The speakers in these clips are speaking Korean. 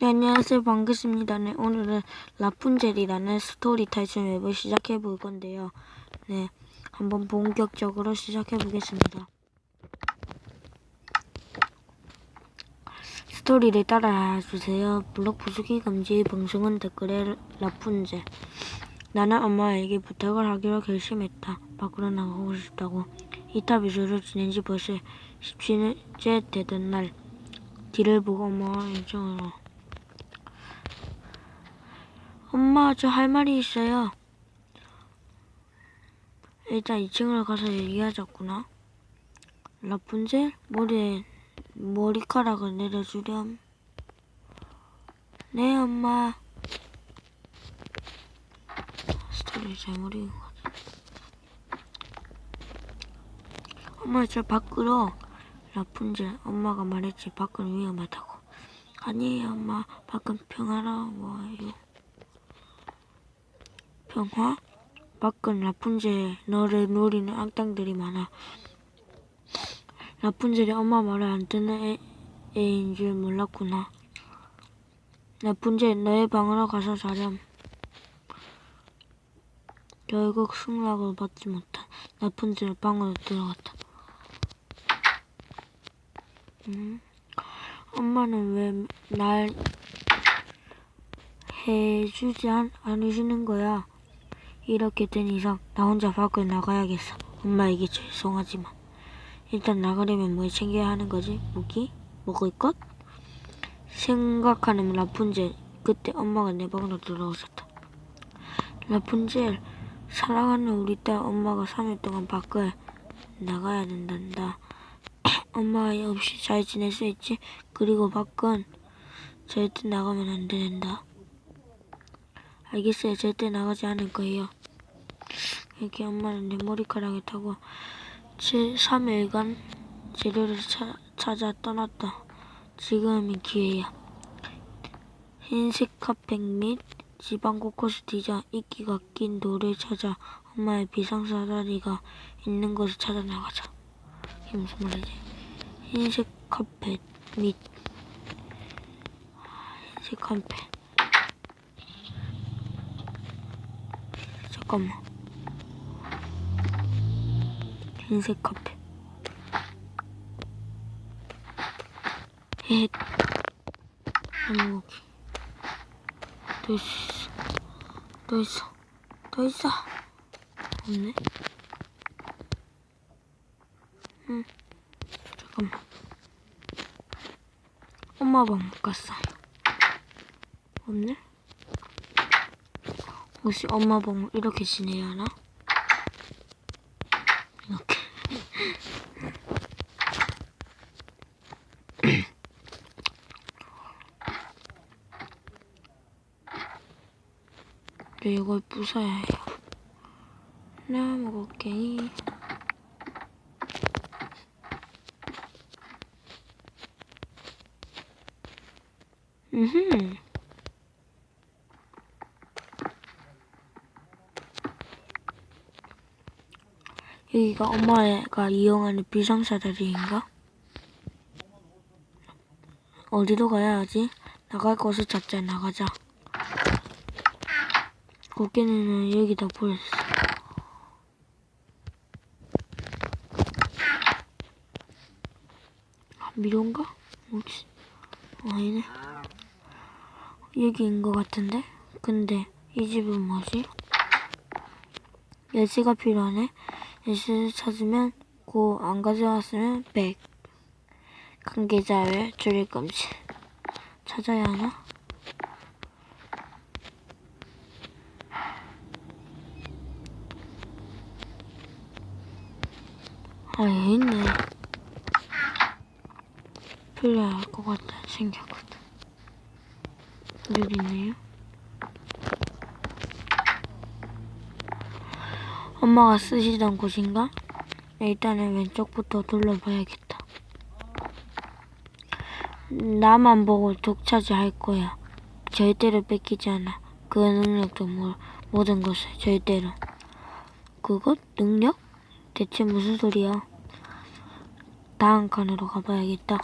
네, 안녕하세요. 반갑습니다. 네, 오늘은 라푼젤이라는 스토리 탈출 맵을 시작해 볼 건데요. 네, 한번 본격적으로 시작해 보겠습니다. 스토리를 따라해 주세요. 블록 부수기 금지, 방송은 댓글에 라푼젤. 나는 엄마에게 부탁을 하기로 결심했다. 밖으로 나가고 싶다고. 이타 비수를 지낸 지 벌써 17일째 되던 날. 뒤를 보고 엄마가 인정으로 엄마, 저 할 말이 있어요. 일단 2층으로 가서 얘기하자꾸나. 라푼젤? 머리에 머리카락을 내려주렴. 네, 엄마. 스토리 잘못 읽은 것 같아. 엄마, 저 밖으로. 라푼젤, 엄마가 말했지. 밖은 위험하다고. 아니에요, 엄마. 밖은 평화로워요. 평화? 밖은 라푼젤 너를 노리는 악당들이 많아. 라푼젤이 엄마 말을 안 듣는 애, 애인 줄 몰랐구나. 라푼젤 너의 방으로 가서 자렴. 결국 승락을 받지 못한 라푼젤 방으로 들어갔다. 음? 엄마는 왜 날 해주지 않, 않으시는 거야? 이렇게 된 이상 나 혼자 밖을 나가야겠어. 엄마에게 죄송하지만 일단 나가려면 뭘 챙겨야 하는 거지? 무기? 먹을 것? 생각하는 라푼젤 그때 엄마가 내 방으로 들어오셨다. 라푼젤 사랑하는 우리 딸 엄마가 3일 동안 밖을 나가야 된단다. 엄마가 없이 잘 지낼 수 있지? 그리고 밖은 절대 나가면 안 된다. 알겠어요. 절대 나가지 않을 거예요. 이렇게 엄마는 내 머리카락을 타고 제 3일간 재료를 차, 찾아 떠났다. 지금이 기회야. 흰색 핫팩 및 지방 코코스 디자 이끼가 낀 돌을 찾아 엄마의 비상사다리가 있는 곳을 찾아 나가자. 이게 무슨 말이지? 흰색 카펫 및 흰색 카펫 잠깐만 흰색 카펫. 헷. 한목이 또 있어. 또 있어. 또 있어. 없네. 응. 잠깐만. 엄마 방못 갔어요 없네? 혹시 엄마 방을 이렇게 지내야 하나? 이렇게 근데 이걸 부숴야 해요. 나무 곡괭이 음흠. 여기가 엄마가 이용하는 비상사다리인가? 어디로 가야 하지? 나갈 곳을 찾자. 나가자 곡괭이는 여기다 버렸어 아, 미로인가? 혹시 아니네 여기인 것 같은데? 근데 이 집은 뭐지? 열쇠가 필요하네 열쇠를 찾으면 고 안 가져왔으면 100 관계자의 줄일 금지 찾아야 하나? 아 여기 있네 필요할 것 같다 생겼거든 여기 있네요 엄마가 쓰시던 곳인가? 일단은 왼쪽부터 둘러봐야겠다. 나만 보고 독차지 할 거야. 절대로 뺏기지 않아. 그 능력도 뭐, 모든 것을 절대로. 그것? 능력? 대체 무슨 소리야? 다음 칸으로 가봐야겠다.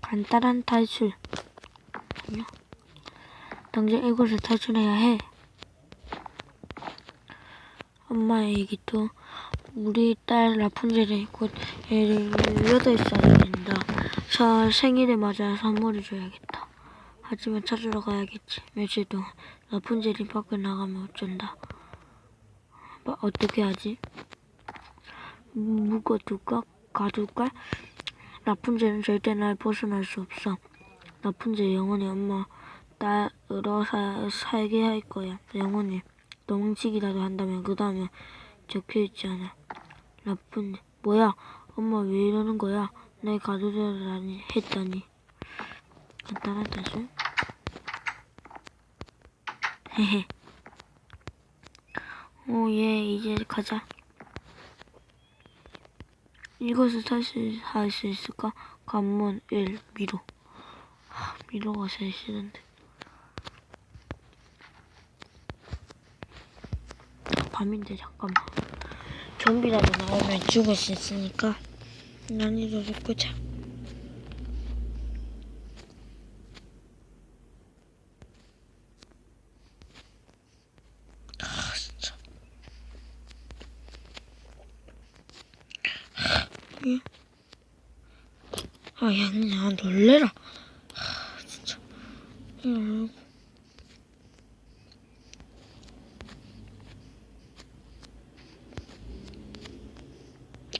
간단한 탈출. 아니야. 당장 이곳을 탈출해야 해. 엄마에게 또 우리 딸 라푼젤이 곧 18살이 된다. 저 생일에 맞아 선물을 줘야겠다. 하지만 찾으러 가야겠지. 며칠 동안 라푼젤이 밖에 나가면 어쩐다. 뭐, 어떻게 하지? 묶어둘까? 가둘까? 라푼젤은 절대 날 벗어날 수 없어. 라푼젤 영원히 엄마 딸으로 사, 살게 할 거야. 영원히. 도망치기라도 한다면 그 다음에 적혀있지 않아. 라푼젤. 뭐야? 엄마 왜 이러는 거야? 날 가두려니 했다니. 단순. 헤헤. 오, 예, 이제 가자. 이것을 다시 할 수 있을까? 관문 1, 미로. 하, 미로가 제일 싫은데. 밤인데, 잠깐만. 좀비라도 나오면 죽을 수 있으니까 난이도를 끄자. 아, 야, 야, 놀래라. 아, 진짜. 이러고.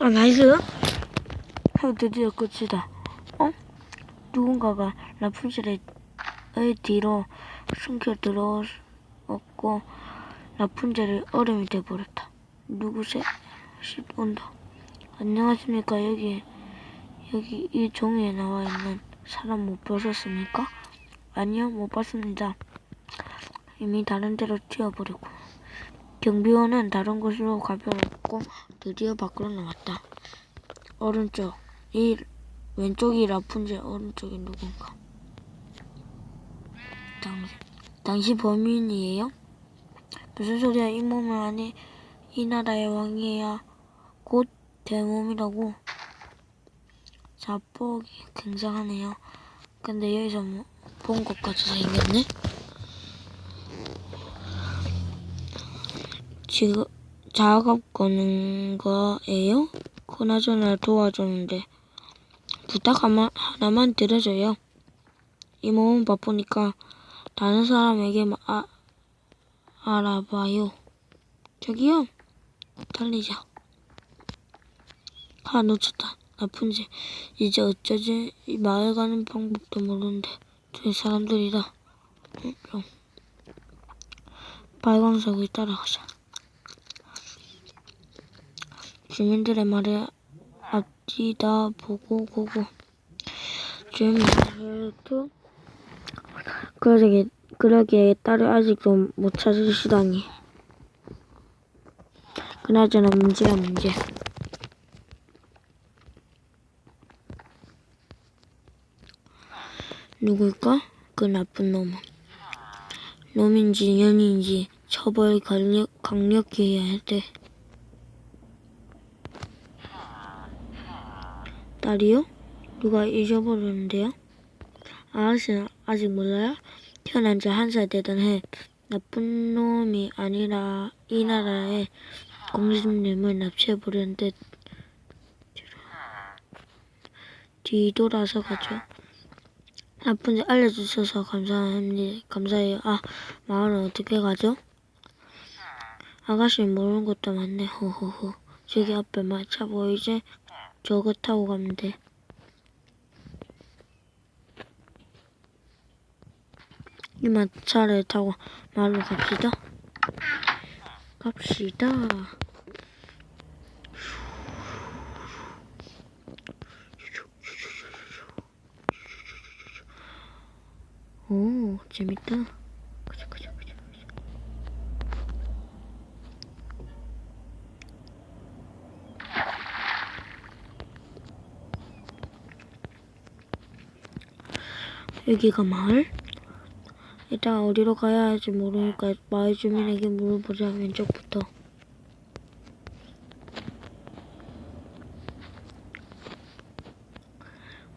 아, 나이스. 아, 드디어 끝이다. 어? 누군가가 라푼젤의 의 뒤로 숨겨 들어왔고 라푼젤을 얼음이 돼버렸다. 누구세? 십 온다. 안녕하십니까 여기 여기 이 종이에 나와 있는 사람 못 보셨습니까? 아니요 못 봤습니다. 이미 다른 데로 튀어버리고 경비원은 다른 곳으로 가버렸고 드디어 밖으로 나왔다. 오른쪽 이 왼쪽이 라푼젤 오른쪽이 누군가? 당신 당신 범인이에요? 무슨 소리야 이 몸은 아니 이 나라의 왕이야 곧 대몸이라고 자뻑이 굉장하네요. 근데 여기서 뭐 본것 같이 생겼네? 지금 작업 거는 거예요? 그나저나 도와줬는데 부탁 하나, 하나만 드려줘요. 이 몸은 바쁘니까 다른 사람에게 마- 아, 알아봐요. 저기요. 달리자. 아 놓쳤다 나쁜지 이제 어쩌지? 이 마을 가는 방법도 모르는데 저기 사람들이다. 응, 좀 발광석을 따라가자. 주민들의 말에 앞뒤다 보고 보고. 주민들도 그러게 그러기에 딸을 아직도 못 찾으시다니. 그나저나 문제야 문제 누굴까? 그 나쁜 놈은 놈인지 년인지 처벌 강력, 강력히 해야 돼 딸이요? 누가 잊어버렸는데요? 아저씨는 아직 몰라요? 태어난 지 한 살 되던 해 나쁜 놈이 아니라 이 나라의 공주님을 납치해버렸는데 뒤돌아서 가죠. 나쁜지 알려주셔서 감사합니다. 감사해요. 아, 마을은 어떻게 가죠? 아가씨 모르는 것도 많네. 호호호. 저기 앞에 마차 보이지? 저거 타고 가면 돼. 이 마차를 타고 마을로 갑시다. 갑시다. 오, 재밌다. 가자, 가자, 가자. 가자. 여기가 마을? 일단 어디로 가야 할지 모르니까 마을 주민에게 물어보자 왼쪽부터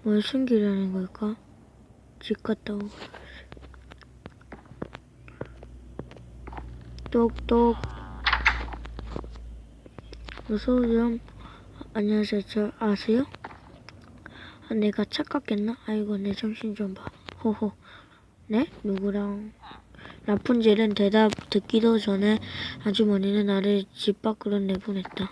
뭘 숨기려는 걸까? 집 갔다 오고. 똑똑. 어서오세요. 안녕하세요. 저 아세요? 아, 내가 착각했나? 아이고, 내 정신 좀 봐. 호호. 네? 누구랑? 라푼젤은 대답 듣기도 전에 아주머니는 나를 집 밖으로 내보냈다.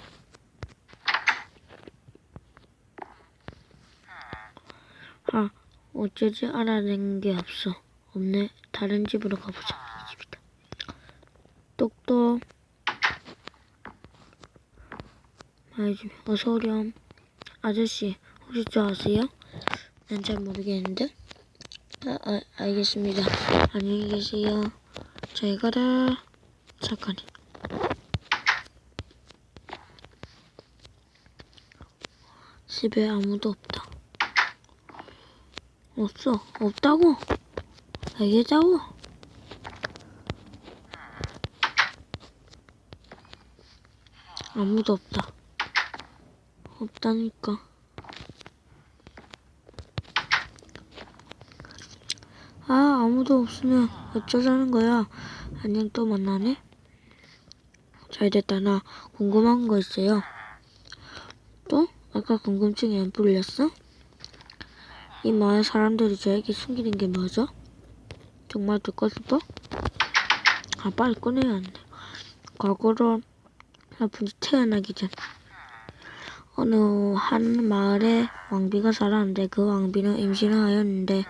아, 어쩌지 알아낸 게 없어. 없네. 다른 집으로 가보자. 똑똑. 아이지, 어서 오렴. 아저씨, 혹시 저 아세요? 난 잘 모르겠는데. 아, 아, 알겠습니다. 안녕히 계세요. 잘 가라. 잠깐이. 집에 아무도 없다. 없어. 없다고. 알겠다고. 아무도 없다. 없다니까. 아, 아무도 없으면 어쩌자는 거야. 안녕 또 만나네. 잘 됐다. 나 궁금한 거 있어요. 또? 아까 궁금증이 안 풀렸어? 이 마을 사람들이 저에게 숨기는 게 뭐죠? 정말 듣고 싶어? 아, 빨리 꺼내야 한다. 과거로 라푼이 태어나기 전 어느 한 마을에 왕비가 살았는데 그 왕비는 임신을 하였는데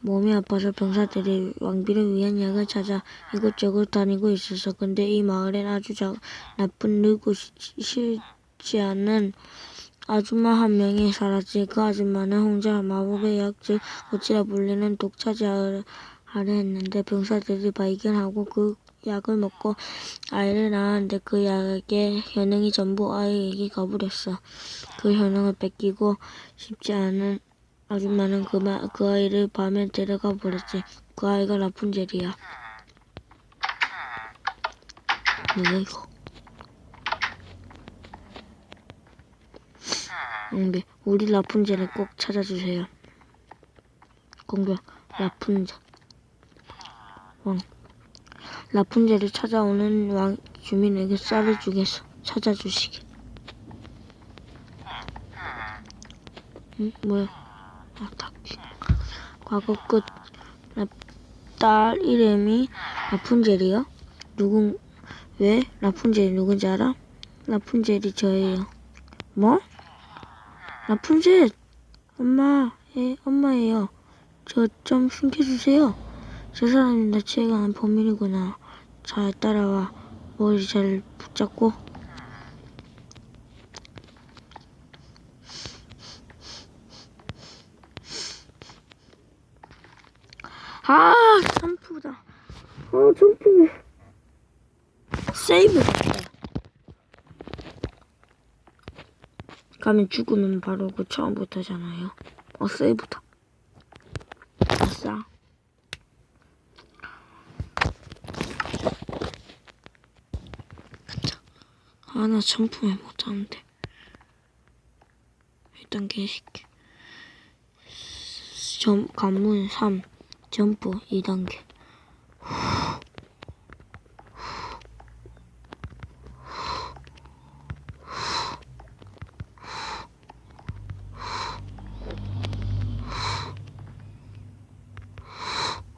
몸이 아파서 병사들이 왕비를 위한 약을 찾아 이곳저곳 다니고 있었어. 근데 이 마을엔 아주 자, 나쁜 늙고 시- 싫지 않은 아줌마 한 명이 살았지. 그 아줌마는 혼자 마법의 약, 즉 어찌라 불리는 독차지하려 했는데 병사들이 발견하고 그 약을 먹고 아이를 낳았는데 그 약의 효능이 전부 아이에게 가버렸어. 그 효능을 뺏기고 싶지 않은 아줌마는 그, 마, 그 아이를 밤에 데려가 버렸지. 그 아이가 라푼젤이야. 뭐야 이거? 응배, 우리 라푼젤을 꼭 찾아주세요. 공격, 라푼젤. 왕. 라푼젤을 찾아오는 왕 주민에게 쌀을 주겠어. 찾아주시게. 응? 뭐야? 아, 닭기. 과거 끝. 라- 딸 이름이 라푼젤이요? 누군, 왜? 라푼젤이 누군지 알아? 라푼젤이 저예요. 뭐? 라푼젤! 엄마, 예, 엄마예요. 저 좀 숨겨주세요. 저 사람이 나 취해가는 범인이구나. 잘 따라와. 머리 잘 붙잡고. 아, 점프다. 아, 점프. 세이브. 가면 죽으면 바로 그 처음부터잖아요. 어, 세이브다. 아싸. 아, 나 점프를 못하는데. 일단 개식게. 점, 관문 3. 점프 2단계.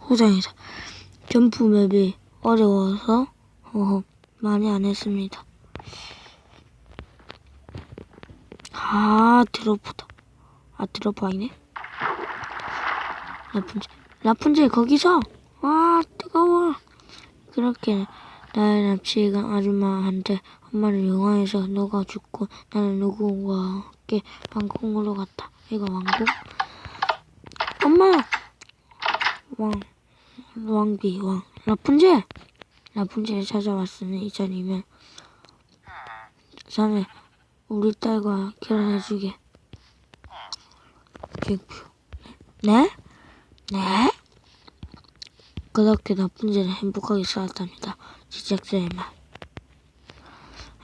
호장에서 점프 맵이 어려워서 어, 많이 안 했습니다. 아 드로프다. 아 드로프 아니네. 라푼젤 라푼젤 거기서 아 뜨거워. 그렇게 나의 납치가 아줌마한테 엄마를 영화에서 너가 죽고 나는 누구와 함께 왕궁으로 갔다. 이거 왕궁? 엄마! 왕, 왕비, 왕. 라푼젤! 라푼젤이 찾아왔으니 이 자리면 자네 우리 딸과 결혼해주게. 빅뷰. 네? 네? 그렇게 라푼젤은 행복하게 살았답니다. 제작자의 말.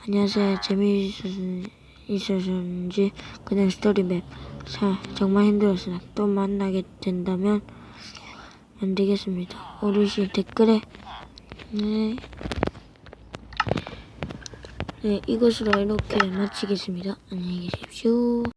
안녕하세요. 재미있으셨는지 그냥 스토리맵 자, 정말 힘들었으나 또 만나게 된다면 안 되겠습니다. 어르신 댓글에 네. 네, 이것으로 이렇게 마치겠습니다. 안녕히 계십시오.